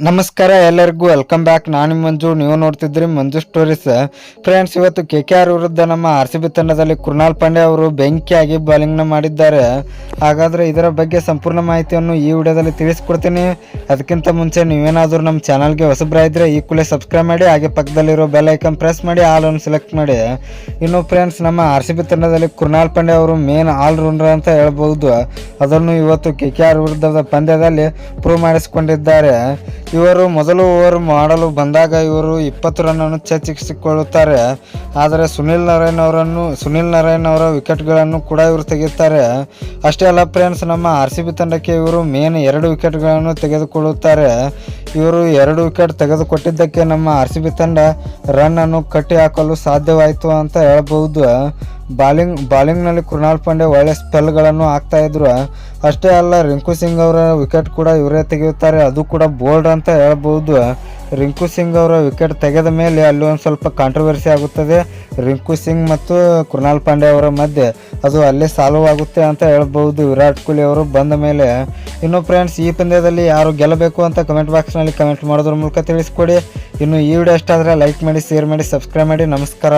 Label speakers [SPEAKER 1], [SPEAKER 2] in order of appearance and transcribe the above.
[SPEAKER 1] ನಮಸ್ಕಾರ ಎಲ್ಲರಿಗೂ welcome back ನಾನು ಮಂಜು, ನೀವು ನೋಡ್ತಿದ್ರಿ ಮಂಜು ಸ್ಟೋರೀಸ್ ಫ್ರೆಂಡ್ಸ್ ಇವತ್ತು ಕೆ ಕೆ ಆರ್ ವಿರುದ್ಧ ನಮ್ಮ ಆರ್ ಸಿ ಬಿ ತಂಡದಲ್ಲಿ ಕೃಣಾಲ್ ಪಾಂಡೆ ಅವರು ಬೆಂಕಿಯಾಗಿ ಬಾಲಿಂಗ್ನ ಮಾಡಿದ್ದಾರೆ. ಹಾಗಾದರೆ ಇದರ ಬಗ್ಗೆ ಸಂಪೂರ್ಣ ಮಾಹಿತಿಯನ್ನು ಈ ವಿಡಿಯೋದಲ್ಲಿ ತಿಳಿಸ್ಕೊಡ್ತೀನಿ. ಅದಕ್ಕಿಂತ ಮುಂಚೆ ನೀವೇನಾದರೂ ನಮ್ಮ ಚಾನಲ್ಗೆ ಇದ್ದರೆ ಈ ಕೂಡಲೇ ಸಬ್ಸ್ಕ್ರೈಬ್ ಮಾಡಿ, ಹಾಗೆ ಪಕ್ಕದಲ್ಲಿರೋ ಬೆಲ್ ಐಕನ್ ಪ್ರೆಸ್ ಮಾಡಿ ಆಲ್ ಅನ್ನು ಸೆಲೆಕ್ಟ್ ಮಾಡಿ. ಇನ್ನು ಫ್ರೆಂಡ್ಸ್ ನಮ್ಮ ಆರ್ ಸಿ ಬಿ ತಂಡದಲ್ಲಿ ಕೃಣಾಲ್ ಪಾಂಡೆ ಅವರು ಮೇನ್ ಆಲ್ರೌಂಡರ್ ಅಂತ ಹೇಳ್ಬೋದು. ಅದನ್ನು ಇವತ್ತು ಕೆ ಕೆ ಆರ್ ವಿರುದ್ಧದ ಪಂದ್ಯದಲ್ಲಿ ಪ್ರೂವ್ ಮಾಡಿಸಿಕೊಂಡಿದ್ದಾರೆ. ಇವರು ಮೊದಲು ಓವರ್ ಮಾಡಲು ಬಂದಾಗ ಇವರು ಇಪ್ಪತ್ತು ರನ್ನನ್ನು ಚರ್ಚಿಸಿಕೊಳ್ಳುತ್ತಾರೆ ಆದರೆ ಸುನಿಲ್ ನಾರಾಯಣ್ ಅವರನ್ನು, ಸುನಿಲ್ ನಾರಾಯಣ್ ಅವರ ವಿಕೆಟ್ಗಳನ್ನು ಕೂಡ ಇವರು ತೆಗೆಯುತ್ತಾರೆ. ಅಷ್ಟೇ ಅಲ್ಲ ಫ್ರೆಂಡ್ಸ್, ನಮ್ಮ ಆರ್ ಸಿ ಬಿ ತಂಡಕ್ಕೆ ಇವರು ಮೇನ್ ಎರಡು ವಿಕೆಟ್ಗಳನ್ನು ತೆಗೆದುಕೊಳ್ಳುತ್ತಾರೆ. ಇವರು ಎರಡು ವಿಕೆಟ್ ತೆಗೆದುಕೊಟ್ಟಿದ್ದಕ್ಕೆ ನಮ್ಮ ಆರ್ ಸಿ ಬಿ ತಂಡ ರನ್ನನ್ನು ಕಟ್ಟಿ ಹಾಕಲು ಸಾಧ್ಯವಾಯಿತು ಅಂತ ಹೇಳ್ಬಹುದು. ಬಾಲಿಂಗ್, ಬಾಲಿಂಗ್ನಲ್ಲಿ ಕೃಣಾಲ್ ಪಾಂಡೆ ಒಳ್ಳೆ ಸ್ಪೆಲ್ಗಳನ್ನು ಹಾಕ್ತಾ ಇದ್ರು. ಅಷ್ಟೇ ಅಲ್ಲ, ರಿಂಕು ಸಿಂಗ್ ಅವರ ವಿಕೆಟ್ ಕೂಡ ಇವರೇ ತೆಗೆಯುತ್ತಾರೆ. ಅದು ಕೂಡ ಬೋಲ್ಡ್ ಅಂತ ಹೇಳ್ಬೋದು. ರಿಂಕು ಸಿಂಗ್ ಅವರ ವಿಕೆಟ್ ತೆಗೆದ ಮೇಲೆ ಅಲ್ಲಿ ಒಂದು ಸ್ವಲ್ಪ ಕಾಂಟ್ರವರ್ಸಿ ಆಗುತ್ತದೆ. ರಿಂಕು ಸಿಂಗ್ ಮತ್ತು ಕೃಣಾಲ್ ಪಾಂಡೆ ಅವರ ಮಧ್ಯೆ ಅದು ಅಲ್ಲೇ ಸಾಲ್ವ್ ಆಗುತ್ತೆ ಅಂತ ಹೇಳ್ಬೋದು. ವಿರಾಟ್ ಕೊಹ್ಲಿ ಅವರು ಬಂದ ಮೇಲೆ. ಇನ್ನು ಫ್ರೆಂಡ್ಸ್ ಈ ಪಂದ್ಯದಲ್ಲಿ ಯಾರು ಗೆಲ್ಲಬೇಕು ಅಂತ ಕಮೆಂಟ್ ಬಾಕ್ಸ್ನಲ್ಲಿ ಕಮೆಂಟ್ ಮಾಡೋದ್ರ ಮೂಲಕ ತಿಳಿಸ್ಕೊಡಿ. ಇನ್ನು ಈ ವಿಡಿಯೋ ಇಷ್ಟ ಆದರೆ ಲೈಕ್ ಮಾಡಿ ಶೇರ್ ಮಾಡಿ ಸಬ್ಸ್ಕ್ರೈಬ್ ಮಾಡಿ. ನಮಸ್ಕಾರ.